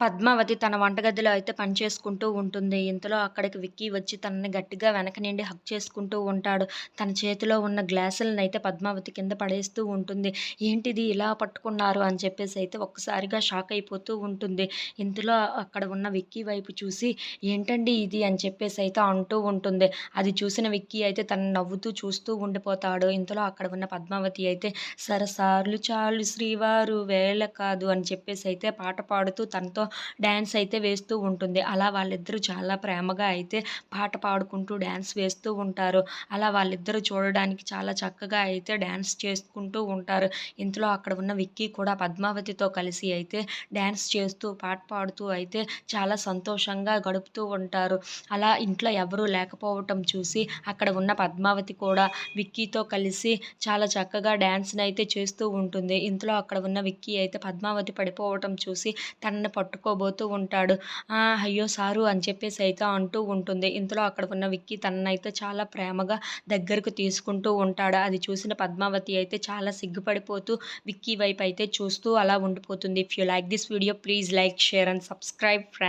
పద్మావతి తన వంటగదిలో అయితే పనిచేసుకుంటూ ఉంటుంది. ఇంతలో అక్కడికి విక్కీ వచ్చి తనని గట్టిగా వెనక నుండి హక్ చేసుకుంటూ ఉంటాడు. తన చేతిలో ఉన్న గ్లాసులనైతే పద్మావతి కింద పడేస్తూ ఉంటుంది. ఏంటిది ఇలా పట్టుకున్నారు అని చెప్పేసి అయితే ఒక్కసారిగా షాక్ అయిపోతూ ఉంటుంది. ఇంతలో అక్కడ ఉన్న విక్కీ వైపు చూసి ఏంటండి ఇది అని చెప్పేసి అయితే అంటూ ఉంటుంది. అది చూసిన విక్కీ అయితే తను నవ్వుతూ చూస్తూ ఉండిపోతాడు. ఇంతలో అక్కడ ఉన్న పద్మావతి అయితే సరసార్లు చాలు శ్రీవారు వేళ కాదు అని చెప్పేసి అయితే పాట పాడుతూ తనతో డ్యాన్స్ అయితే వేస్తూ ఉంటుంది. అలా వాళ్ళిద్దరూ చాలా ప్రేమగా అయితే పాట పాడుకుంటూ డ్యాన్స్ వేస్తూ ఉంటారు. అలా వాళ్ళిద్దరూ చూడడానికి చాలా చక్కగా అయితే డ్యాన్స్ చేసుకుంటూ ఉంటారు. ఇంతలో అక్కడ ఉన్న విక్కీ కూడా పద్మావతితో కలిసి అయితే డ్యాన్స్ చేస్తూ పాట పాడుతూ అయితే చాలా సంతోషంగా గడుపుతూ ఉంటారు. అలా ఇంట్లో ఎవరూ లేకపోవటం చూసి అక్కడ ఉన్న పద్మావతి కూడా విక్కీతో కలిసి చాలా చక్కగా డ్యాన్స్‌ని అయితే చేస్తూ ఉంటుంది. ఇంతలో అక్కడ ఉన్న విక్కీ అయితే పద్మావతి పడిపోవటం చూసి తనని పట్టు పట్టుకోబోతూ ఉంటాడు. అయ్యో! సారు అని చెప్పేసి అయితే అంటూ ఉంటుంది. ఇంతలో అక్కడ ఉన్న విక్కీ తననైతే చాలా ప్రేమగా దగ్గరకు తీసుకుంటూ ఉంటాడు. అది చూసిన పద్మావతి అయితే చాలా సిగ్గుపడిపోతూ విక్కీ వైపు అయితే చూస్తూ అలా ఉండిపోతుంది. If you like this video please like, share and subscribe friends.